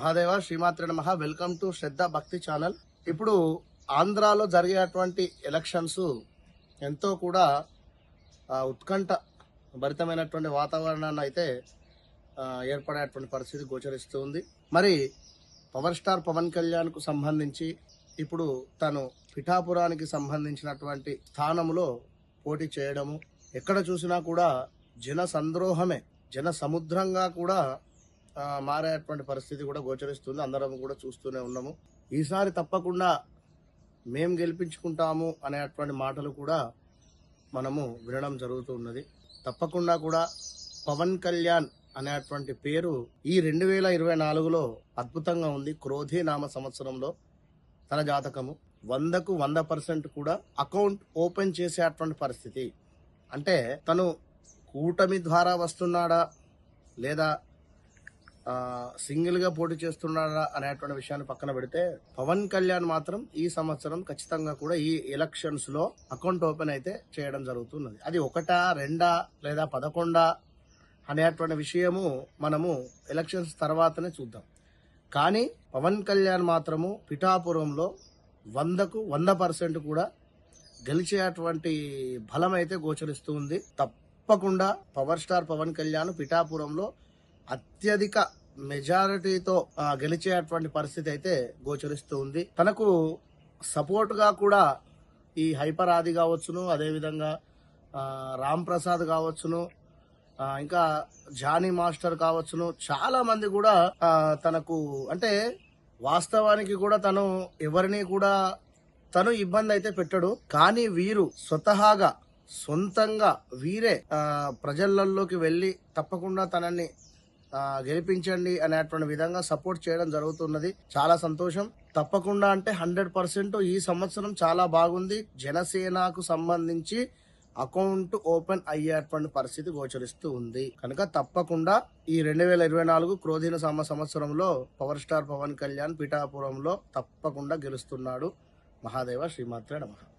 మహాదేవ శ్రీమాత్రి నమ. Welcome to శ్రద్ధ భక్తి ఛానల్. ఇప్పుడు ఆంధ్రాలో జరిగేటువంటి ఎలక్షన్స్ ఎంతో కూడా ఉత్కంఠ భరితమైనటువంటి వాతావరణాన్ని అయితే ఏర్పడేటువంటి పరిస్థితి గోచరిస్తూ ఉంది. మరి పవర్ స్టార్ పవన్ కళ్యాణ్కు సంబంధించి ఇప్పుడు తను పిఠాపురానికి సంబంధించినటువంటి స్థానంలో పోటీ చేయడము ఎక్కడ చూసినా కూడా జన సంద్రోహమే జన సముద్రంగా కూడా మారేటువంటి పరిస్థితి కూడా గోచరిస్తుంది. అందరం కూడా చూస్తూనే ఉన్నాము. ఈసారి తప్పకుండా మేం గెలిపించుకుంటాము అనేటువంటి మాటలు కూడా మనము వినడం జరుగుతూ ఉన్నది. తప్పకుండా కూడా పవన్ కళ్యాణ్ అనేటువంటి పేరు ఈ రెండు వేల ఇరవై నాలుగులో అద్భుతంగా ఉంది. క్రోధి నామ సంవత్సరంలో తన జాతకము. వందకు వంద పర్సెంట్ కూడా అకౌంట్ ఓపెన్ చేసేటువంటి పరిస్థితి. అంటే తను కూటమి ద్వారా వస్తున్నాడా లేదా సింగిల్గా పోటీ చేస్తున్నాడా అనేటువంటి విషయాన్ని పక్కన పెడితే పవన్ కళ్యాణ్ మాత్రం ఈ సంవత్సరం ఖచ్చితంగా కూడా ఈ ఎలక్షన్స్లో అకౌంట్ ఓపెన్ అయితే చేయడం జరుగుతున్నది. అది ఒకటా రెండా లేదా పదకొండా అనేటువంటి విషయము మనము ఎలక్షన్స్ తర్వాతనే చూద్దాం. కానీ పవన్ కళ్యాణ్ మాత్రము పిఠాపురంలో వందకు వంద పర్సెంట్ కూడా గెలిచేటువంటి బలం అయితే గోచరిస్తుంది తప్పకుండా పవర్ స్టార్ పవన్ కళ్యాణ్ పిఠాపురంలో అత్యధిక మెజారిటీతో గెలిచేటువంటి పరిస్థితి అయితే గోచరిస్తూ ఉంది. తనకు సపోర్ట్గా కూడా ఈ హైపర్ ఆది కావచ్చును అదేవిధంగా రామ్ ప్రసాద్ కావచ్చును ఇంకా జానీ మాస్టర్ కావచ్చును. చాలా మంది కూడా తనకు అంటే వాస్తవానికి కూడా తను ఎవరిని కూడా తను ఇబ్బంది అయితే పెట్టడు. కానీ వీరు స్వతహాగా సొంతంగా వీరే ప్రజలలోకి వెళ్ళి తప్పకుండా తనని గెలిపించండి అనేటువంటి విధంగా సపోర్ట్ చేయడం జరుగుతున్నది. చాలా సంతోషం. తప్పకుండా అంటే హండ్రెడ్ పర్సెంట్ ఈ సంవత్సరం చాలా బాగుంది. జనసేనకు సంబంధించి అకౌంట్ ఓపెన్ అయ్యేటువంటి పరిస్థితి గోచరిస్తూ ఉంది. కనుక తప్పకుండా ఈ రెండు వేల ఇరవై నాలుగు క్రోధీన సమ సంవత్సరంలో పవర్ స్టార్ పవన్ కళ్యాణ్ పిఠాపురంలో తప్పకుండా గెలుస్తున్నాడు. మహాదేవ శ్రీమాత్రే నమ.